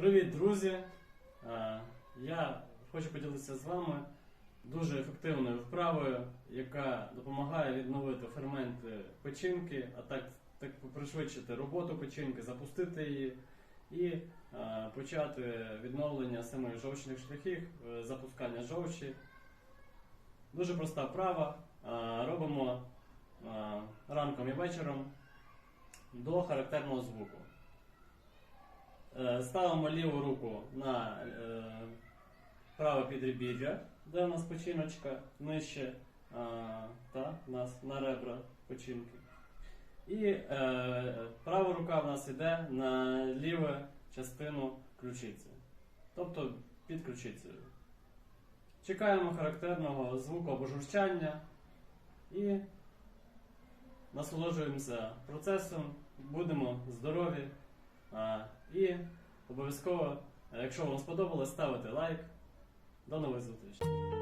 Привіт, друзі! Е, Я хочу поділитися з вами дуже ефективною вправою, яка допомагає відновити ферменти печінки, а так, так пришвидшити роботу печінки, запустити її і е, почати відновлення самих жовчних шляхів, е, запускання жовчі. Дуже проста вправа. Робимо ранком і вечором до характерного звуку. Е, Ставимо ліву руку на е, праве підребір'я, де у нас печіночка, нижче е, та, у нас на ребра печінки. І права рука в нас йде на ліву частину ключиці, тобто під ключицею. Чекаємо характерного звуку або журчання і насолоджуємося процесом, будемо здорові. І обов'язково, якщо вам сподобалось, ставити лайк. До нових зустрічей.